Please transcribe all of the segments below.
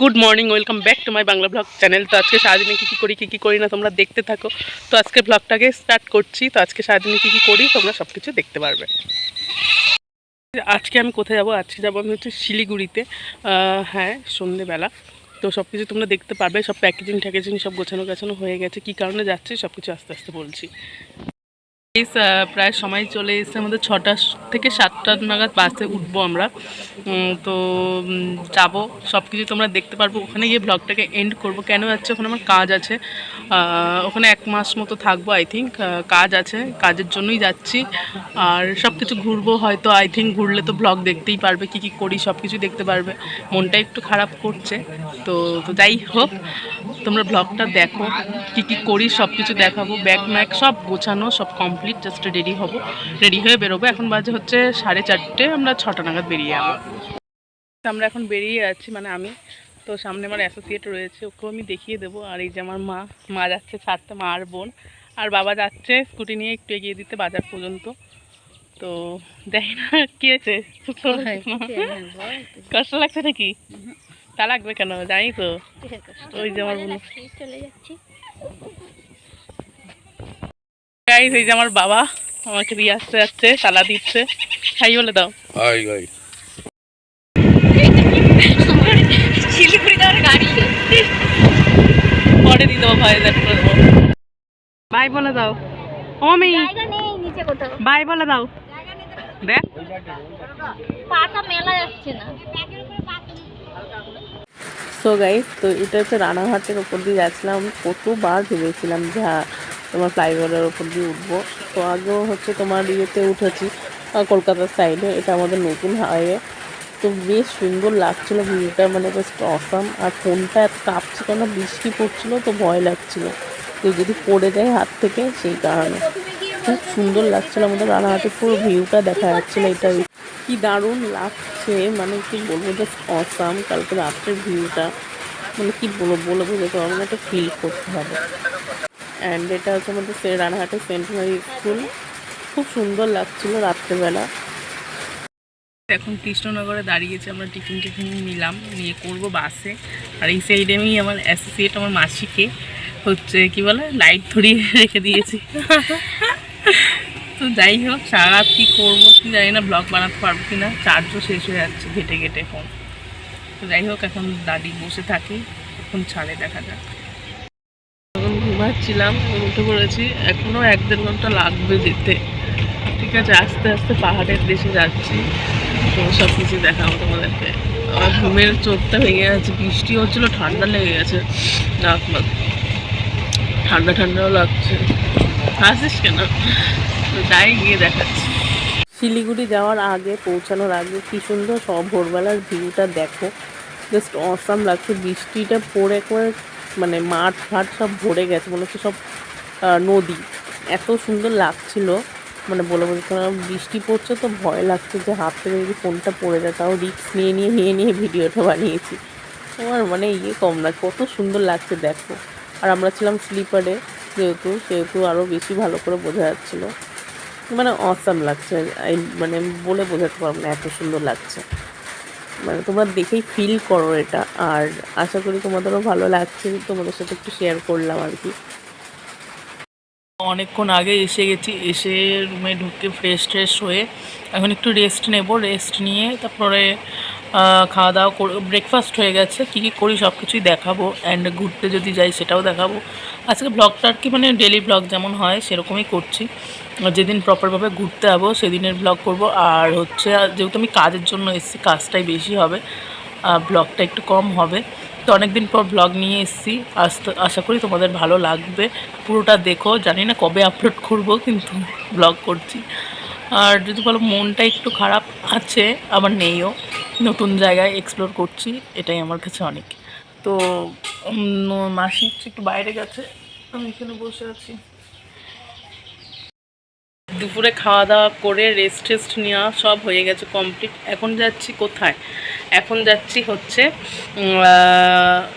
Good morning, welcome back to my Bangla blog channel. তো আজকে সারাদিনে কী কী করি, কী কী করি না তোমরা দেখতে থাকো। তো আজকে ব্লগটাকে স্টার্ট করছি। তো আজকে সারাদিনে কী কী করি, তোমরা সব কিছু দেখতে পারবে। আজকে আমি কোথায় যাব? আজকে যাব আমি হচ্ছে শিলিগুড়িতে। হ্যাঁ সন্ধেবেলা। তো সব কিছু তোমরা দেখতে পারবে। সব প্যাকেজিং ট্যাকেজিং সব গোছানো গাছানো হয়ে গেছে। কী কারণে যাচ্ছে সব কিছু আস্তে আস্তে বলছি। প্রায় সময় চলে এসেছে। আমাদের ছটা থেকে সাতটা নাগাদ বাসে উঠবো আমরা। তো যাব। সব কিছু তোমরা দেখতে পারব। ওখানে গিয়ে ব্লগটাকে এন্ড করব। কেন যাচ্ছে? ওখানে আমার কাজ আছে। ওখানে এক মাস মতো থাকব আই থিঙ্ক কাজ আছে। কাজের জন্যই যাচ্ছি। আর সব কিছু ঘুরবো হয়তো। আই থিঙ্ক ঘুরলে তো ব্লগ দেখতেই পারবে, কী কী করি সব কিছু দেখতে পারবে। মনটা একটু খারাপ করছে। তো তো যাই হোক। তোমরা ব্লগটা দেখো কী কী করি সব কিছু দেখাবো ব্যাগ ম্যাগ সব গোছানো সব কমপ্লিট জাস্ট রেডি হব রেডি হয়ে বেরোবো। এখন বাজে হচ্ছে সাড়ে চারটে আমরা ছটা নাগাদ বেরিয়ে যাব। আমরা এখন বেরিয়ে যাচ্ছি মানে আমি তো সামনে আমার অ্যাসোসিয়েট রয়েছে ওকেও আমি দেখিয়ে দেবো। আর এই যে আমার মা মা যাচ্ছে ছাড়তে মা আর বোন। আর বাবা যাচ্ছে স্কুটি নিয়ে একটু এগিয়ে দিতে বাজার পর্যন্ত। তো দেখি না কি আছে। কষ্ট লাগছে নাকি? তা লাগবে কেন? জানি তো। ওই যে আমার চলে যাচ্ছি গাইস এই যে আমার বাবা আমাকে দিয়ে আসতে যাচ্ছে তালা দিচ্ছে। হাই বলে দাও। হাই গাড়ি পরে দিয়ে দেবো ভাই দেখ করে দেবো। বাই বলে দাও। কোথাও। বাই বলে দাও। দেখ। পাটা মেলা যাচ্ছে না। সো গাইস তো এটা হচ্ছে রানাঘাটের ওপর দিয়ে যাচ্ছিলাম। কতবার ভেবেছিলাম যে হ্যাঁ তোমার ফ্লাইওভারের ওপর দিয়ে উঠবো। তো আগেও হচ্ছে তোমার ইয়েতে উঠেছি কলকাতার সাইডে এটা আমাদের নতুন হাইওয়ে তো বেশ সুন্দর লাগছিল ভিউটা মানে জাস্ট অসাম আর ফোনটা এত কাঁপছে কেন? বৃষ্টি পড়ছিল, তো ভয় লাগছিল। তো যদি পড়ে যায় হাত থেকে, সেই কারণে। খুব সুন্দর লাগছিল আমাদের রানাঘাটের পুরো ভিউটা দেখা যাচ্ছিল এটা কি দারুণ লাগছে। মানে কি বলব জাস্ট অসাম কালকে রাত্রের ভিউটা মানে কি বলব, বলে বোঝাতে পারব না এটা ফিল করতে হবে। অ্যান্ড এটা হচ্ছে আমাদের রানাঘাটের সেন্টিনারি স্কুল। খুব সুন্দর লাগছিল রাত্রেবেলা। এখন কৃষ্ণনগরে দাঁড়িয়েছে আমরা টিফিন টিফিন নিলাম, নিয়ে করব বাসে। আর এই সাইডে আমি আমার অ্যাসোসিয়েট আমার মাসিকে হচ্ছে কি বলে লাইট ধরিয়ে রেখে দিয়েছি। তো যাই হোক সারা কী করব কি জানি না ব্লগ বানাতে পারব কি না চার্জও শেষ হয়ে যাচ্ছে, ঘেটে ঘেটে ফোন তো যাই হোক, এখন দাঁড়িয়ে বসে থাকি এখন ছাড়ে দেখা যাক। এখন ঘুমাচ্ছিলাম উঠে পড়েছি এখনও এক দেড় ঘণ্টা লাগবে যেতে। ঠিক আছে, আস্তে আস্তে পাহাড়ের দেশে যাচ্ছি, তো সব কিছু দেখাবো তোমাদেরকে। আমার ঘুমের চোখটা ভেঙে যাচ্ছে বৃষ্টি হচ্ছিল, ঠান্ডা লেগে গেছে নাক মাক ঠান্ডা ঠান্ডাও লাগছে। আসিস কেন? তো যাই গিয়ে দেখাচ্ছি। শিলিগুড়ি যাওয়ার আগে, পৌঁছানোর আগে কি সুন্দর সব ভোরবেলার ভিউটা দেখো। জাস্ট অসাম লাগছে, বৃষ্টিটা পড়ে একবারে মানে মাঠ ফাট সব ভরে গেছে, মনে হচ্ছে সব নদী। এত সুন্দর লাগছিল মানে বলে বলতে বৃষ্টি পড়ছে তো ভয় লাগছে যে হাত থেকে যদি ফোনটা পড়ে যায়, তাও রিক্স নিয়ে নিয়ে নিয়ে নিয়ে ভিডিওটা বানিয়েছি। আমার মানে ইয়ে কম না, কত সুন্দর লাগছে দেখো। আর আমরা ছিলাম স্লিপারে, যেহেতু, সেহেতু আরও বেশি ভালো করে বোঝা যাচ্ছিল। মানে অসাম লাগছে। মানে বলে বোঝাতে পারব না, এত সুন্দর লাগছে। মানে তোমরা দেখেই ফিল করো এটা। আর আশা করি তোমাদেরও ভালো লাগছে। তোমাদের সাথে একটু শেয়ার করলাম আর কি। অনেকক্ষণ আগে এসে গেছি, এসে রুমে ঢুকে ফ্রেশ ট্রেশ হয়ে এখন একটু রেস্ট নেব। রেস্ট নিয়ে তারপরে খাওয়া দাওয়া ব্রেকফাস্ট হয়ে গেছে। কী কী করি সব কিছুই দেখাবো অ্যান্ড ঘুরতে যদি যাই সেটাও দেখাবো। আজকে ব্লগটা আর কি মানে ডেলি ব্লগ যেমন হয় সেরকমই করছি। যেদিন প্রপারভাবে ঘুরতে যাব সেদিনের ব্লগ করব। আর হচ্ছে যেহেতু আমি কাজের জন্য এসেছি, কাজটাই বেশি হবে ব্লগটা একটু কম হবে। তো অনেকদিন পর ব্লগ নিয়ে এসেছি। আসতে, আশা করি তোমাদের ভালো লাগবে। পুরোটা দেখো। জানি না কবে আপলোড করব, কিন্তু ব্লগ করছি। আর যদি বলো মনটা একটু খারাপ আছে, আবার নেইও। নতুন জায়গায় এক্সপ্লোর করছি, এটাই আমার কাছে অনেক। তো মাসি একটু বাইরে গেছে, আমি এখানে বসে আছি। দুপুরে খাওয়া দাওয়া করে রেস্ট টেস্ট নেওয়া সব হয়ে গেছে কমপ্লিট এখন যাচ্ছি কোথায়? এখন যাচ্ছি হচ্ছে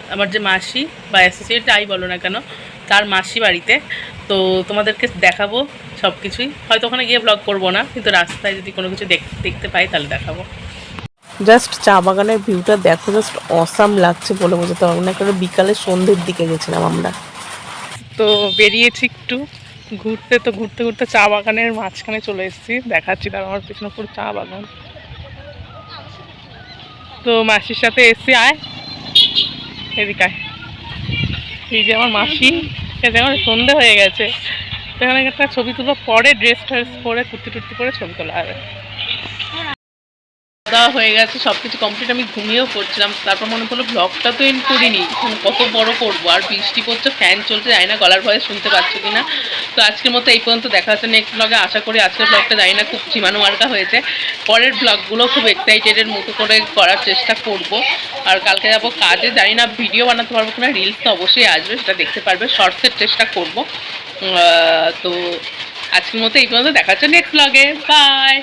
আমার যে মাসি বা অ্যাসোসিয়েট যাই বলো না কেন, তার মাসি বাড়িতে। তো তোমাদেরকে দেখাবো সব কিছুই হয়তো ওখানে গিয়ে ব্লগ করব না, কিন্তু রাস্তায় যদি কোনো কিছু দেখ- দেখতে পাই তাহলে দেখাবো। জাস্ট চা বাগানের ভিউটা দেখো জাস্ট অসাম লাগছে বলে বোঝাতে পারব না। কারণ বিকালে সন্ধ্যের দিকে গেছিলাম আমরা। তো বেরিয়েছি একটু। ঘুরতে তো ঘুরতে ঘুরতে চা বাগানের মাঝখানে চলে এসেছি। দেখাচ্ছি তার আমার পেছনে পুরো চা বাগান। তো মাসির সাথে এসছি, আয়। এদিকে আয়। এই যে আমার মাসি এটা আমার সন্ধে হয়ে গেছে। তো এখানে একটা ছবি তুলো, পরে ড্রেস ট্রেস পরে কুর্তি টুর্তি পরে ছবি তোলা হবে। দেওয়া হয়ে গেছে সব কিছু কমপ্লিট আমি ঘুমিয়েও পড়ছিলাম। তারপর মনে পড়ল ব্লগটা তো এন্ড করিনি। কত বড় করব? আর বৃষ্টি পড়ছে ফ্যান চলছে, জানি না গলার ভয়ে শুনতে পাচ্ছ কি না তো আজকের মতো এই পর্যন্ত দেখা হচ্ছে নেক্সট ব্লগে আশা করি আজকের ব্লগটা জানি না খুব চিমানো মার্কা হয়েছে। পরের ব্লগগুলো খুব এক্সাইটেডের মতো করে করার চেষ্টা করব। আর কালকে যাব কাজে, জানি না ভিডিও বানাতে পারব কিনা রিলস তো অবশ্যই আসবে, সেটা দেখতে পারবে। শর্টসের চেষ্টা করব। তো আজকের মতো এই পর্যন্ত দেখা হচ্ছে নেক্সট ব্লগে বাই